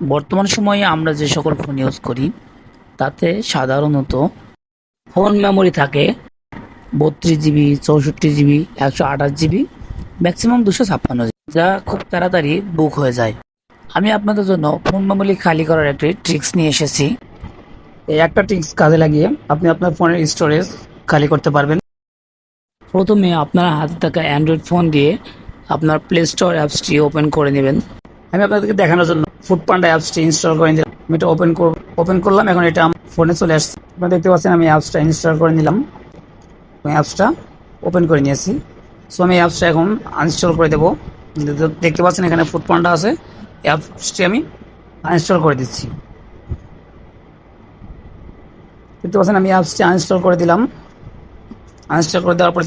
বর্তমান সময়ে আমরা যে সকল ফোন ইউজ করি, তাতে সাধারণত ফোন মেমোরি থাকে বত্রিশ জিবি চৌষট্টি জিবি একশো আঠাশ জিবি ম্যাক্সিমাম দুশো ছাপ্পান্ন জিবি যা খুব তাড়াতাড়ি বুক হয়ে যায়। আমি আপনাদের জন্য ফোন মেমোরি খালি করার একটি ট্রিক্স নিয়ে এসেছি। এই একটা ট্রিক্স কাজে লাগিয়ে আপনি আপনার ফোনের স্টোরেজ খালি করতে পারবেন। প্রথমে আপনার হাতে থাকা অ্যান্ড্রয়েড ফোন দিয়ে আপনার প্লে স্টোর অ্যাপসটি ওপেন করে নেবেন। আমি আপনাদেরকে দেখানোর জন্য ফুডপান্ডা অ্যাপসটি ইনস্টল করে নিলাম। আমি এটা ওপেন ওপেন করলাম, এখন এটা আমার ফোনে চলে আসছে। আপনারা দেখতে পাচ্ছেন আমি অ্যাপসটা ইনস্টল করে নিলাম। অ্যাপসটা ওপেন করে নিয়েছি। সো আমি অ্যাপসটা এখন আনইনস্টল করে দেবো। দেখতে পাচ্ছেন এখানে ফুডপান্ডা আছে। অ্যাপসটি আমি আনইনস্টল করে দিচ্ছি। দেখতে পাচ্ছেন আমি অ্যাপসটি আনইনস্টল করে দিলাম। আনইনস্টল করে দেওয়ার পর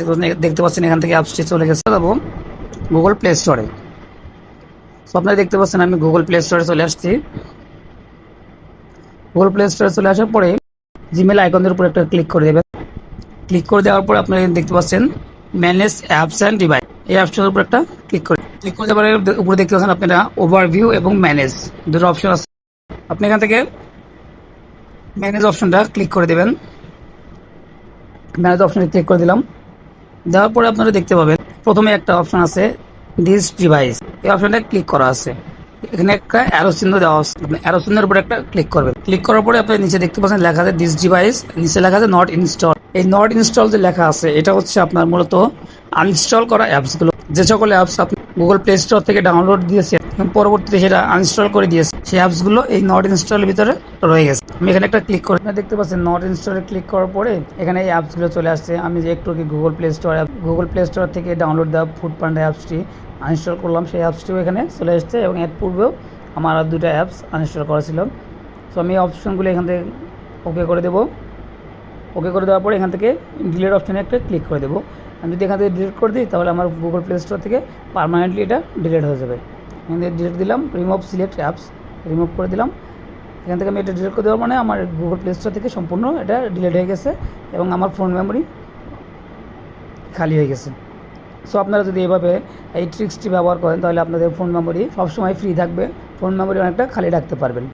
দেখতে পাচ্ছেন- এখান থেকে অ্যাপসটি চলে গেছে। যাব গুগল প্লে স্টোরে আপনারা দেখতে পাচ্ছেন আমি গুগল প্লে স্টোরে চলে আসছি। গুগল প্লে স্টোরে চলে আসার পরে জিমেল আইকনের উপর একটা ক্লিক করে দেবেন। ক্লিক করে দেওয়ার পর আপনারা দেখতে পাচ্ছেন ম্যানেজ অ্যাপস অ্যান্ড ডিভাইস এই অ্যাপসটার উপর একটা ক্লিক করে ক্লিক করে দেওয়ার পরে উপরে দেখতে পাচ্ছেন আপনারা ওভারভিউ এবং ম্যানেজ দুটো অপশন আছে। আপনি এখান থেকে ম্যানেজ অপশনটা ক্লিক করে দেবেন। ম্যানেজ অপশনে ক্লিক করে দিলাম। দেওয়ার পরে আপনারা দেখতে পাবেন, প্রথমে একটা অপশন আছে দিস ডিভাইস এই অপশনটা ক্লিক করা আছে। এখানে একটা অ্যারো চিহ্ন দেওয়া আছে। আপনি অ্যারো চিহ্নের উপরে একটা ক্লিক করবেন। ক্লিক করার পরে আপনি নিচে দেখতে পাচ্ছেন লেখা আছে দিস ডিভাইস নিচে লেখা আছে নট ইনস্টল এই নট ইনস্টল যে লেখা আছে, এটা হচ্ছে আপনার মূলত আনইনস্টল করা অ্যাপসগুলো যে সকল অ্যাপস আপনি গুগল প্লে স্টোর থেকে ডাউনলোড দিয়েছেন পরবর্তীতে সেটা আনইনস্টল করে দিয়েছে। সেই অ্যাপসগুলো এই নট ইনস্টলের ভিতরে রয়ে গেছে। আমি এখানে একটা ক্লিক করে। দেখতে পাচ্ছেন নট ইনস্টলে ক্লিক করার পরে এখানে এই অ্যাপসগুলো চলে আসছে। আমি যে একটু Google play store Google play store থেকে ডাউনলোড দেওয়া ফুড পান্ডা অ্যাপসটি আনইনস্টল করলাম। সেই অ্যাপসটিও এখানে চলে এসেছে এবং এর পূর্বেও আমার আর দুটো অ্যাপস আনইনস্টল করা ছিল। তো আমি অপশনগুলো এখান থেকে ওকে করে দেবো। ওকে করে দেওয়ার পরে এখান থেকে ডিলেট অপশানে একটা ক্লিক করে দেবো। আমি যদি এখান থেকে ডিলিট করে দিই, তাহলে আমার গুগল প্লে স্টোর থেকে পারমানেন্টলি এটা ডিলিট হয়ে যাবে। এখান থেকে ডিলিট দিলাম রিমুভ সিলেক্ট অ্যাপস রিমুভ করে দিলাম। এখান থেকে আমি এটা ডিলেট করে দেওয়ার মানে আমার গুগল প্লে স্টোর থেকে সম্পূর্ণ এটা ডিলেট হয়ে গেছে এবং আমার ফোন মেমোরি খালি হয়ে গেছে। সো আপনারা যদি এভাবে এই ট্রিক্সটি ব্যবহার করেন, তাহলে আপনাদের ফোন মেমোরি সবসময় ফ্রি থাকবে। ফোন মেমোরি অনেকটা খালি রাখতে পারবেন।